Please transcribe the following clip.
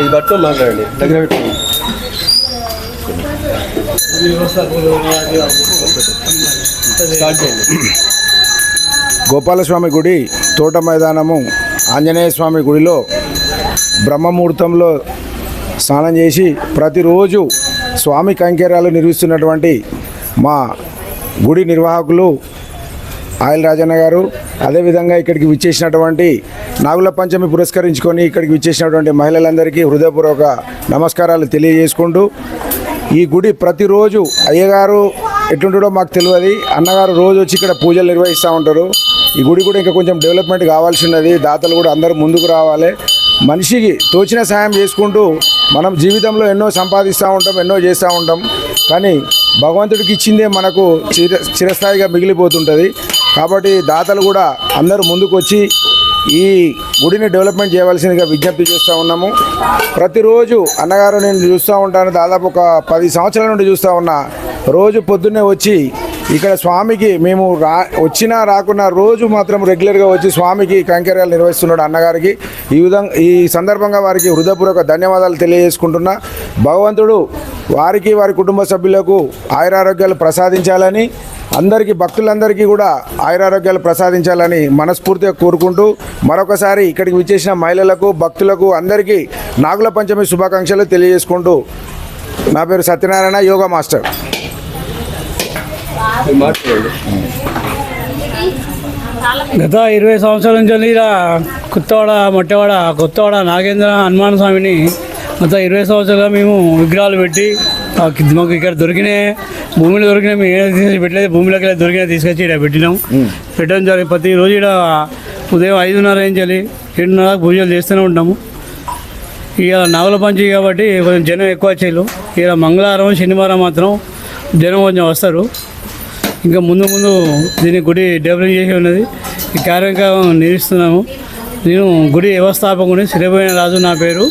ఇది పట్టు మాట్లాడండి. దగ్గర పెట్టుకోండి. స్టార్ట్ చేయండి. గోపాలస్వామి గుడి తోట మైదానము ఆంజనేయ స్వామి గుడిలో బ్రహ్మముహూర్తంలో స్నానం చేసి ప్రతిరోజు స్వామి కంకేరాలు నిర్వహిస్తున్నటువంటి మా గుడి నిర్వాహకులు ఆయిల్ రాజన్న గారు అదేవిధంగా ఇక్కడికి విచ్చేసినటువంటి నాగుల పంచమి పురస్కరించుకొని ఇక్కడికి విచ్చేసినటువంటి మహిళలందరికీ హృదయపూర్వక నమస్కారాలు తెలియజేసుకుంటూ ఈ గుడి ప్రతిరోజు అయ్యగారు ఎట్లుంటాడో మాకు తెలియదు. అన్నగారు రోజు వచ్చి ఇక్కడ పూజలు నిర్వహిస్తూ ఉంటారు. ఈ గుడి కూడా ఇంకా కొంచెం డెవలప్మెంట్ కావాల్సి ఉన్నది దాతలు కూడా అందరూ ముందుకు రావాలి. మనిషికి తోచిన సాయం చేసుకుంటూ మనం జీవితంలో ఎన్నో సంపాదిస్తూ ఉంటాం ఎన్నో చేస్తూ ఉంటాం. కానీ భగవంతుడికి ఇచ్చిందే మనకు చిర చిరస్థాయిగా మిగిలిపోతుంటుంది. కాబట్టి దాతలు కూడా అందరూ ముందుకు వచ్చి ఈ గుడిని డెవలప్మెంట్ చేయవలసిందిగా విజ్ఞప్తి చేస్తూ ఉన్నాము. ప్రతిరోజు అన్నగారు నేను చూస్తూ ఉంటాను దాదాపు ఒక పది సంవత్సరాల నుండి చూస్తూ ఉన్నా. రోజు పొద్దున్నే వచ్చి ఇక్కడ స్వామికి మేము రా వచ్చినా రాకున్నా రోజు మాత్రం రెగ్యులర్గా వచ్చి స్వామికి కైంకర్యాలు నిర్వహిస్తున్నాడు అన్నగారికి. ఈ విధంగా ఈ సందర్భంగా వారికి హృదయపూర్వక ధన్యవాదాలు తెలియజేసుకుంటున్నా. భగవంతుడు వారికి వారి కుటుంబ సభ్యులకు ఆయురారోగ్యాలు ప్రసాదించాలని అందరికీ భక్తులందరికీ కూడా ఆయురారోగ్యాలు ప్రసాదించాలని మనస్ఫూర్తిగా కోరుకుంటూ మరొకసారి ఇక్కడికి విచ్చేసిన మహిళలకు భక్తులకు అందరికీ నాగుల పంచమి శుభాకాంక్షలు తెలియజేసుకుంటూ నా పేరు సత్యనారాయణ యోగా మాస్టర్. గత ఇరవై సంవత్సరాల నుంచి ఇలా కొత్తవాడ మొట్టవాడ కొత్తవాడ నాగేంద్ర హనుమాన్ స్వామిని గత ఇరవై సంవత్సరాలుగా మేము విగ్రహాలు పెట్టి మాకు ఇక్కడ దొరికిన భూమిలో దొరికిన మేము పెట్టలేదు భూమిలోకి వెళ్ళి దొరికిన తీసుకొచ్చి ఇక్కడ పెట్టినాం. పెట్టడం జరిగింది ప్రతిరోజు ఇక్కడ ఉదయం ఐదున్నర నుంచి ఏడున్నర దాకా పూజలు చేస్తూనే ఉంటాము ఇక నాగుల పంచి కాబట్టి కొంచెం జనం ఎక్కువ వచ్చేళ్ళు. ఇక మంగళవారం శనివారం మాత్రం జనం కొంచెం వస్తారు. ఇంకా ముందు ముందు దీని గుడి డెవలప్ చేసి ఉన్నది. ఈ కార్యక్రమం నిర్వహిస్తున్నాము. నేను గుడి వ్యవస్థాపకుని శ్రీపోయిన రాజు నా పేరు.